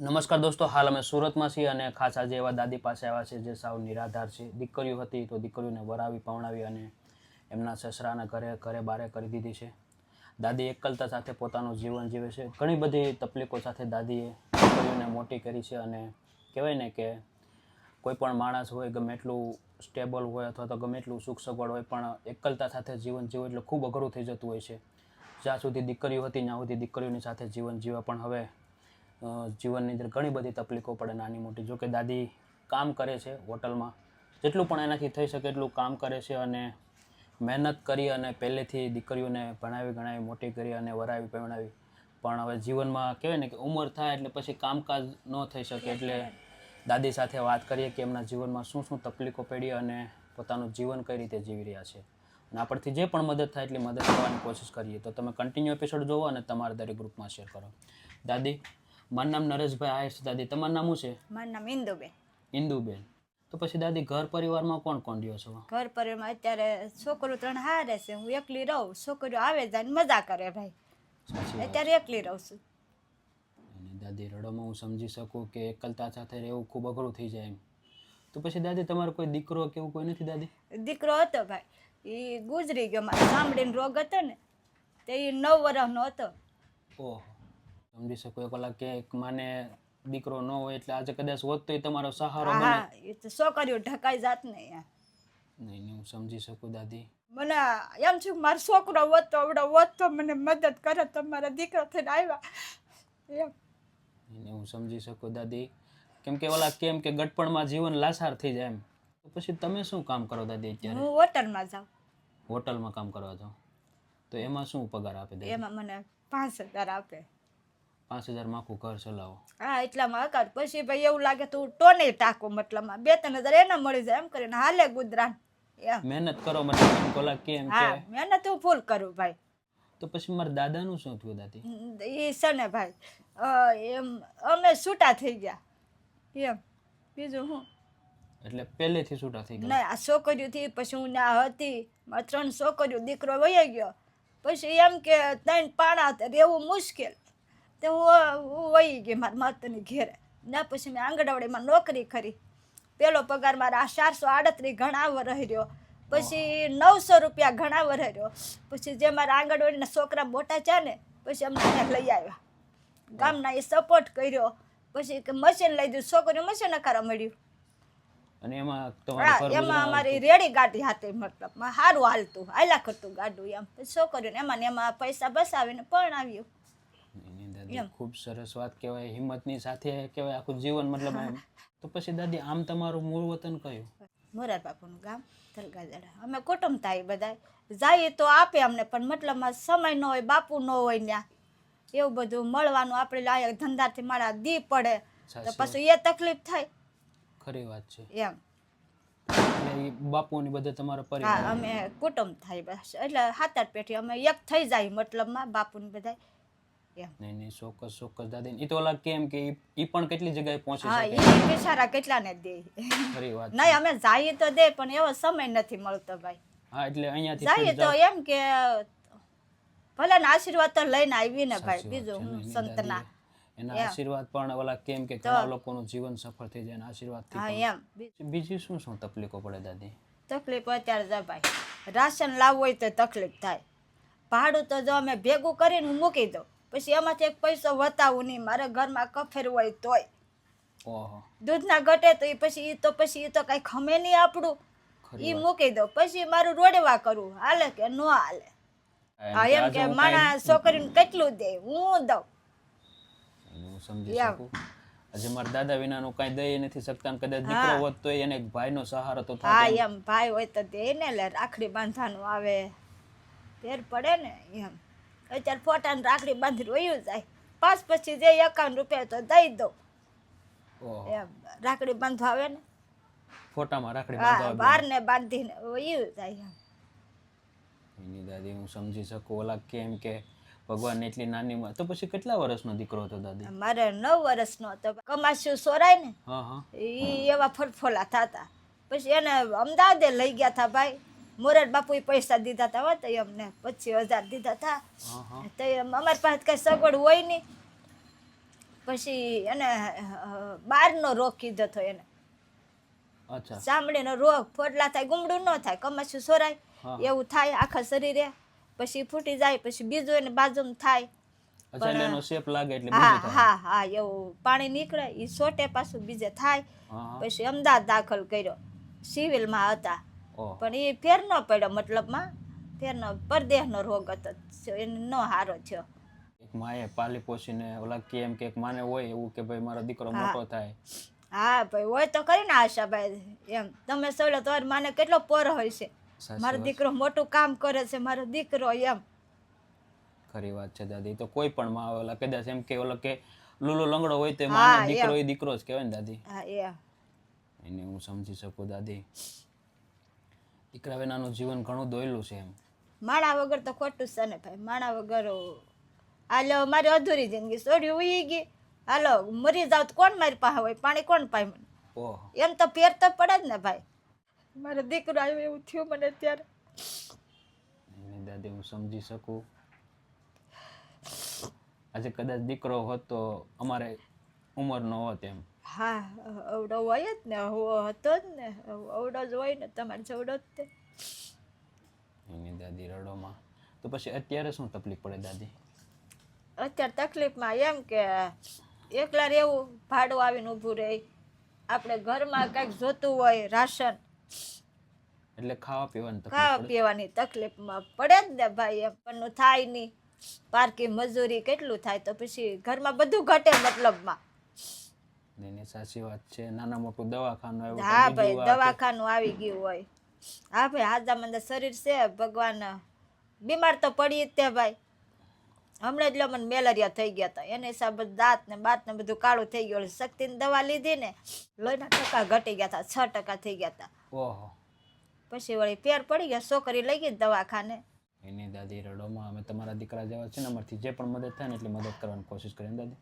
નમસ્કાર દોસ્તો, હાલ અમે સુરતમાં છીએ અને ખાસ આજે એવા દાદી પાસે આવ્યા છે જે સાવ નિરાધાર છે. દીકરીઓ હતી તો દીકરીઓને વરાવી પવણાવી અને એમના સસરાના ઘરે ઘરે બારે કરી દીધી છે. દાદી એકલતા સાથે પોતાનું જીવન જીવે છે. ઘણી બધી તકલીફો સાથે દાદીએ દીકરીઓને મોટી કરી છે અને કહેવાય ને કે કોઈ પણ માણસ હોય, ગમે એટલું સ્ટેબલ હોય અથવા તો ગમે એટલું સુખ સગવડ હોય, પણ એકલતા સાથે જીવન જીવવું એટલે ખૂબ અઘરું થઈ જતું હોય છે. જ્યાં સુધી દીકરીઓ હતી, ત્યાં સુધી દીકરીઓની સાથે જીવન જીવે પણ હવે જીવનની અંદર ઘણી બધી તકલીફો પડે નાની મોટી. જો કે દાદી કામ કરે છે હોટલમાં. જેટલું પણ એનાથી થઈ શકે એટલું કામ કરે છે અને મહેનત કરી અને પહેલેથી દીકરીઓને ભણાવી, ગણાવી, મોટી કરી અને વરાવી પહેણાવી પણ હવે જીવનમાં કહેવાય ને કે ઉંમર થાય એટલે પછી કામકાજ ન થઈ શકે એટલે દાદી સાથે વાત કરીએ કે એમના જીવનમાં શું શું તકલીફો પડી અને પોતાનું જીવન કઈ રીતે જીવી રહ્યા છે. અને આપણથી જે પણ મદદ થાય એટલી મદદ કરવાની કોશિશ કરીએ. તો તમે કન્ટિન્યુ એપિસોડ જોવો અને તમારા દરેક ગ્રુપમાં શેર કરો. દાદી મારું નામ નરેશભાઈ આયર છે. દાદી તમારું નામ શું છે? મારું નામ ઇન્દુબેન. ઇન્દુબેન. તો પછી દાદી ઘર પરિવારમાં કોણ કોણ રહ્યો છો? ઘર પરિવારમાં અત્યારે છોકરો ત્રણ હારે છે. હું એકલી રહું. છોકરીઓ આવે જાય મજા કરે ભાઈ. અત્યારે એકલી રહું છું. અને દાદી રડોમાં હું સમજી શકું કે એકલતા સાથે રહેવું ખૂબ અઘરું થઈ જાય એમ. તો પછી દાદી તમારો કોઈ દીકરો કે એવું કોઈ નથી દાદી? દીકરો હતો ભાઈ. એ ગુજરી ગયો. મારા ચામડીનો રોગ હતો ને તે નવ વર્ષનો હતો. ઓહો. સમજી શકું. એક ઓલા કે એક માને દીકરો ન હોય એટલે આજે કદાચ હોત તો તમારો સહારો હા એ તો છોકરીઓ ઢકાઈ જાત ને યાર નહીં નહીં હું સમજી શકું દાદી. મને એમ છે કે મારો છોકરો હોત તો આવડો હોત તો મને મદદ કરે તમારા દીકરો થઈને આવ્યા. એમ. હું સમજી શકું દાદી. કેમ કે ઓલા કેમ કે ગટપણમાં જીવન લાસાર થઈ જાય એમ. તો પછી તમે શું કામ કરો દાદી અત્યારે? હું હોટલમાં જાઉં. હોટલમાં કામ કરવા જાઉં તો એમાં શું પગાર આપે દાદી? એમાં મને પાંચ હજાર આપે. પાંચ હજાર આખું ઘર ચલાવો. હા એટલામાં અકાળ પછી ભાઈ એવું લાગે તો ટોને ટાકો મતલબમાં બે ત્રણ હજાર એને મળી જાય એમ કરીને હાલે ગુજરાન મહેનત કરો મતલબ કોલા કેમ હા મહેનત હું ફૂલ કરું ભાઈ. તો પછી મારા દાદાનું શું થયું દાદી? એ છે ને ભાઈ એમ અમે છૂટા થઈ ગયા. એમ. બીજું હું? એટલે પહેલેથી છૂટા થઈ ગયા? ના આ છોકરીઓથી પછી હું ના હતી. ત્રણ છોકરીઓ દીકરો વહી ગયો. પછી એમ કે ત્રણ પાણા રહેવું મુશ્કેલ. તે હું વહી ગઈ મારા માતાની ઘેરે. ના પછી મેં આંગણવાડીમાં નોકરી કરી. પેલો પગાર મારા ચારસો આડત્રીસ ઘણા રહ્યો. પછી નવસો રૂપિયા ઘણા રહ્યો. પછી જે મારા આંગણવાડીના છોકરા મોટા છે ને પછી અમને લઈ આવ્યા. ગામના એ સપોર્ટ કર્યો. પછી મશીન લઈ દીધું. છોકરીઓ મશીન નકારા મળ્યું. અને એમાં હા, એમાં અમારી રેડી ગાડી હાથે મતલબ. સારું હાલતું. હાલ્યા કરતું ગાડું એમ. પછી છોકરીઓને એમાં ને એમાં પૈસા બસાવીને પણ દાદી ખૂબ સરસ વાત કહેવાય હિંમતની સાથે કહેવાય આખું જીવન મતલબ એમ તો પછી દાદી આમ તમારું મૂળ વતન કયું? મોરાર બાપુનું ગામ તલગાજડા અમે કુટુંબ થાય બધા જઈએ તો આપે અમને પણ મતલબમાં સમય ન હોય બાપુ ન હોય ત્યાં એવું બધું મળવાનું આપણે લાયક ધંધાથી મારા દી પડે. તો પછી એ તકલીફ થાય. ખરી વાત છે. એમ. બાપુની બધે તમારો પરિવાર. અમે કુટુંબ થાય બસ. એટલે સાત આઠ પેઢી અમે એક થઈ જાય મતલબમાં બાપુની બધા એમ નહીં નહીં ચોક્કસ ચોક્કસ દાદી. એ તો ઓલા કેમ કે ઈ- પણ કેટલી જગ્યાએ પહોંચી હા શકે? એ બિચારા કેટલાને દે. ખરી વાત નહીં અમે જઈએ તો દે પણ એવો સમય નથી મળતો ભાઈ. હા એટલે અહીંયાથી જઈએ તો એમ કે ભલે ને આશીર્વાદ તો લઈને આવી ને ભાઈ બીજું હું સંતના. એના આશીર્વાદ પણ ઓલા કેમ કે ઘણા લોકોનું જીવન સફળ થઈ જાય આશીર્વાદથી હા એમ. બીજી શું શું તકલીફો પડે દાદી? તકલીફ અત્યારે જાય ભાઈ રાશન લાવવું હોય તો તકલીફ થાય. ભાડું તો જો અમે ભેગું કરીને મૂકી દઉં. પછી એમાંથી એક પૈસો વતાવું નહીં. મારે ઘરમાં કફેર હોય તોય. દૂધના ઘટે તો એ પછી એ તો પછી એ તો કાંઈ ખમે નહીં આપણું. એ મૂકી દો. પછી મારું રોડવા કરું. હાલે કે ન હાલે? હા એમ કે માણા છોકરીને કેટલું દે? હું દઉં. હું સમજી શકું? આજે મારા દાદા વિનાનું કાંઈ દઈ નથી શકતા કદાચ દીકરો હોત તો એને એક ભાઈનો સહારો તો હા એમ ભાઈ હોય તો દે ને લે રાખડી બાંધવાનું આવે. ફેર પડે ને એમ. અત્યારે ફોટાને રાખડી બાંધી વયું જાય. પાંચ પછી જે એકાવન રૂપિયા તો દઈ દઉં. એમ રાખડી બાંધવા આવે ને? ફોટામાં રાખડી બાંધવા બાર ને બાંધીને વયું જાય એની દાદી હું સમજી શકું. ઓલા કેમ કે ભગવાન એટલી નાની ઉંમર- તો પછી કેટલા વર્ષનો દીકરો હતો દાદી? મારે નવ વર્ષનો હતો. કમાસ્યું સોરાય ને એ એવા ફરફોલા થતા. પછી એને અમદાવાદે લઈ ગયા હતા ભાઈ. મોરાર બાપુએ પૈસા દીધા હતા હો તો અમને પચીસ હજાર દીધા હતા હા હા તો અમારી પાસે કઈ સગવડ હોય નહીં. પછી એને બારનો રોગ કીધો હતો એને. ચામડીનો રોગ ફોડલા થાય ગુમડું ન થાય કમાશું સોરાય. એવું થાય આખા શરીરે. પછી ફૂટી જાય પછી બીજું એને બાજુમાં થાય. પાણી નીકળે એ સોટે પાછું બીજે થાય. પછી અમદાવાદ દાખલ કર્યો સિવિલમાં હતા. પણ એ ફેર ન પડ્યો મતલબમાં. ફેર ન પરદેહનો રોગ હતો એને ન હારો થયો. એક માએ પાલી પોષીને ઓલા કે એમ કે માને હોય એવું કે ભાઈ મારો દીકરો મોટો થાય. હા ભાઈ હોય તો કરીને આશાભાઈ. એમ તમે સવડો તો માને કેટલો પોર હોય છે. મારો દીકરો મોટું કામ કરે છે મારો દીકરો એમ. ખરી વાત છે દાદી. તો કોઈ પણ માં ઓલા કદાચ એમ કે ઓલો કે લુલો લંગડો હોય તો માનો દીકરો એ દીકરો જ કહેવાય ને દાદી. હા એ એને હું સમજી શકું દાદી. દીકરા વિનાનું જીવન ઘણું દોયલું છે એમ. માણા વગર તો ખોટું છે ને ભાઈ. માણા વગર હાલો મારી અધૂરી જિંદગી સોરી ઉઈ ગઈ. હાલો મરી જાવ તો કોણ મારી પાસે હોય? પાણી કોણ પાય મને? ઓહ. એમ તો ફેર તો પડે જ ને ભાઈ. મારો દીકરો આવ્યો એવું થયું મને અત્યારે દાદી હું સમજી શકું. આજે કદાચ દીકરો હોત તો અમારે ઉંમર ન હોત એમ. હા અવડો હોય જ ને હું હતો જ ને અવડો જ હોય ને તમારે જેવડો જ તે. એની દાદી રડોમાં. તો પછી અત્યારે શું તકલીફ પડે દાદી? અત્યારે તકલીફમાં એમ કે એકલા રહેવું ભાડું આવીને ઊભું રહે. આપણે ઘરમાં કંઈક જોતું હોય રાશન. એટલે ખાવા પીવાની ખાવા પીવાની તકલીફમાં પડે જ ને ભાઈ એમ પણ થાય નહીં. પાર્કી મજૂરી કેટલું થાય તો પછી ઘરમાં બધું ઘટે મતલબમાં. નહીં સાચી વાત છે. નાના મોટું દવાખાનું આવ્યું હા ભાઈ. દવાખાનું આવી ગયું હોય. હા ભાઈ હાજા મંદા શરીર છે ભગવાન. બીમાર તો પડી તે ભાઈ. હમણાં જ લો મને મેલેરિયા થઈ ગયા હતા. એને હિસાબે દાંત ને બાત ને બધું કાળું થઈ ગયું. શક્તિની દવા લીધી ને લોહીના ટકા ઘટી ગયા હતા છ ટકા થઈ ગયા હતા. ઓહો. પછી વળી પેર પડી ગયા છોકરી લઈ ગઈ દવાખાને. એની દાદી રડોમાં અમે તમારા દીકરા જેવા છે ને અમારથી જે પણ મદદ થાય ને એટલી મદદ કરવાની કોશિશ કરીને દાદી.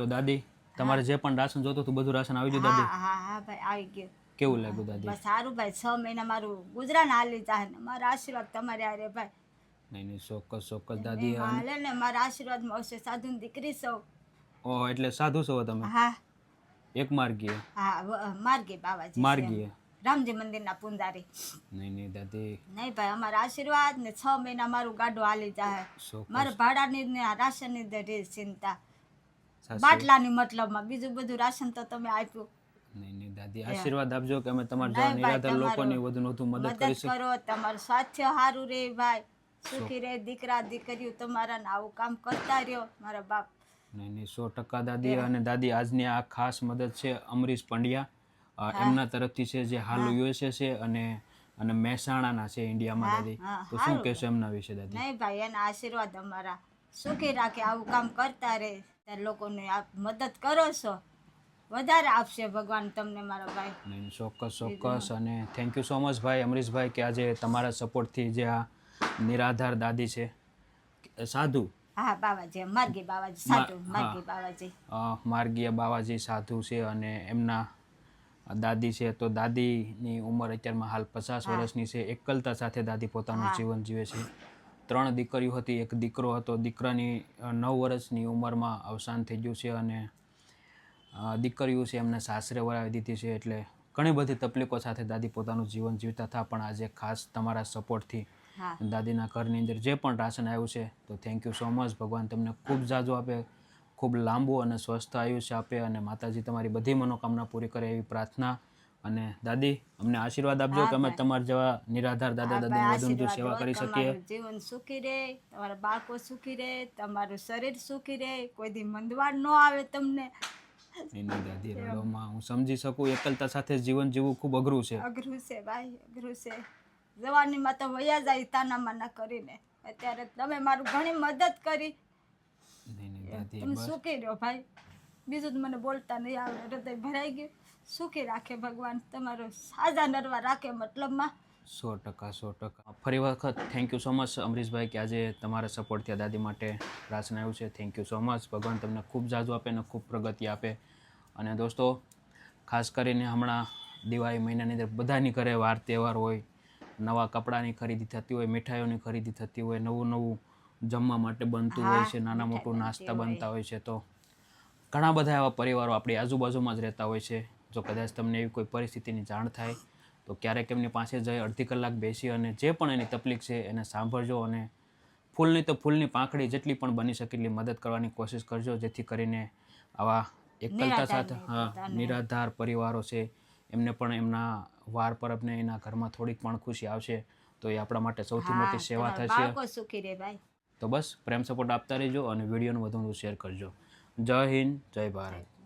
તો દાદી તમારે જે પણ રાશન જોતું હતું બધું રાશન આવી ગયું હા દાદી? હા હા ભાઈ આવી ગયું. કેવું લાગ્યું દાદી? બસ સારું ભાઈ છ મહિના મારું ગુજરાન હાલી જાય ને મારા આશીર્વાદ તમારે આરે ભાઈ. નહીં નહીં ચોક્કસ ચોક્કસ દાદી હાલે ને મારા આશીર્વાદમાં મળશે સાધુ દીકરી સૌ. ઓહ એટલે સાધુ સૌ તમે? હા. એક માર્ગીય? હા માર્ગીય માર્ગી બાવાજી. માર્ગીય? રામજી મંદિરના પૂંજારી. નહીં નહીં દાદી. નહીં ભાઈ અમારા આશીર્વાદ ને છ મહિના મારું ગાડું હાલી જાય. મારા ભાડાની ને રાશનની દરેક ચિંતા. બાટલાની મતલબમાં. બીજું બધું રાશન તો તમે આપ્યું. નહીં નહીં દાદી. આશીર્વાદ આપજો કે અમે તમારા જેવા નિરાધાર લોકોને વધુ વધુ મદદ કરી શકીએ કરો તમારું સ્વાસ્થ્ય સારું રહે ભાઈ. સુખી રહે દીકરા દીકરીઓ તમારા આવું કામ કરતા રહ્યો મારા બાપ. નહીં નહીં સો ટકા દાદી. અને દાદી આજની આ ખાસ મદદ છે અમરીશ પંડ્યા. એમના તરફથી છે જે હાલ યુએસએ છે અને અને મહેસાણાના છે ઇન્ડિયામાં દાદી. તો શું કહેશો એમના વિશે દાદી? નહીં ભાઈ એના આશીર્વાદ અમારા. સુખી રાખે આવું કામ કરતા રહે. ત્યારે લોકોને આપ મદદ કરો છો. વધારે આપશે ભગવાન તમને મારા ભાઈ. ચોક્કસ ચોક્કસ. અને થેન્ક યુ સો મચ ભાઈ અમરીશભાઈ કે આજે તમારા સપોર્ટથી જે આ નિરાધાર દાદી છે સાધુ. હા બાવાજી માર્ગી બાવાજી સાધુ માર્ગી બાવાજી. માર્ગીય બાવાજી સાધુ છે અને એમના દાદી છે. તો દાદીની ઉંમર અત્યારમાં હાલ પચાસ વર્ષની છે. એકલતા સાથે દાદી પોતાનું જીવન જીવે છે. ત્રણ દીકરીઓ હતી. એક દીકરો હતો દીકરાની નવ વર્ષની ઉંમરમાં અવસાન થઈ ગયું છે અને દીકરીઓ છે એમને સાસરે વરાવી દીધી છે એટલે ઘણી બધી તકલીફો સાથે દાદી પોતાનું જીવન જીવતા હતા. પણ આજે ખાસ તમારા સપોર્ટથી દાદીના ઘરની અંદર જે પણ રાશન આવ્યું છે તો થેન્ક યુ સો મચ ભગવાન તમને ખૂબ જાજો આપે ખૂબ લાંબુ અને સ્વસ્થ આયુષ્ય આપે અને માતાજી તમારી બધી મનોકામના પૂરી કરે એવી પ્રાર્થના અને દાદી અમને આશીર્વાદ આપજો કે અમે તમારા જેવા નિરાધાર દાદા દાદી વધુ વધુ સેવા કરી શકીએ. જીવન સુખી રહે તમારા બાળકો સુખી રહે તમારું શરીર સુખી રહે કોઈ દી મંદવાડ ન આવે તમને. નહીં દાદી રડોમાં હું સમજી શકું એકલતા સાથે જીવન જીવવું ખૂબ અઘરું છે. અઘરું છે ભાઈ અઘરું છે. જવાનીમાં તો વયા જાય તાના માના કરીને. અત્યારે તમે મારું ઘણી મદદ કરી. નહીં નહીં દાદી તમે સુખી રહ્યો ભાઈ. બીજું મને બોલતા નહીં આવડે હૃદય ભરાઈ ગયું. સુખી રાખે ભગવાન? તમારો સાજા નરવા રાખે મતલબમાં? સો ટકા સો ટકા. ફરી વખત થેન્ક યુ સો મચ અમરીશભાઈ કે આજે તમારા સપોર્ટ ત્યાં દાદી માટે પ્રાર્થના આવ્યું છે. થેન્ક યુ સો મચ ભગવાન તમને ખૂબ જાજુ આપે અને ખૂબ પ્રગતિ આપે. અને દોસ્તો ખાસ કરીને હમણાં દિવાળી મહિનાની અંદર બધાની ઘરે વાર તહેવાર હોય નવા કપડાની ખરીદી થતી હોય મીઠાઈઓની ખરીદી થતી હોય નવું નવું જમવા માટે બનતું હોય છે નાના મોટું નાસ્તા બનતા હોય છે. તો ઘણા બધા એવા પરિવારો આપણી આજુબાજુમાં જ રહેતા હોય છે. જો કદાચ તમને એવી કોઈ પરિસ્થિતિની જાણ થાય તો ક્યારેક એમની પાસે જઈ અડધી કલાક બેસી અને જે પણ એની તકલીફ છે એને સાંભળજો અને ફૂલની તો ફૂલની પાંખડી જેટલી પણ બની શકે એટલી મદદ કરવાની કોશિશ કરજો જેથી કરીને આવા એકલતા સાથે હા નિરાધાર પરિવારો છે એમને પણ એમના વાર પરબને એના ઘરમાં થોડીક પણ ખુશી આવશે તો એ આપણા માટે સૌથી મોટી સેવા થશે. સુખી રહે ભાઈ. તો બસ પ્રેમ સપોર્ટ આપતા રહેજો અને વિડીયોનું વધુ શેર કરજો. જય હિન્દ જય ભારત.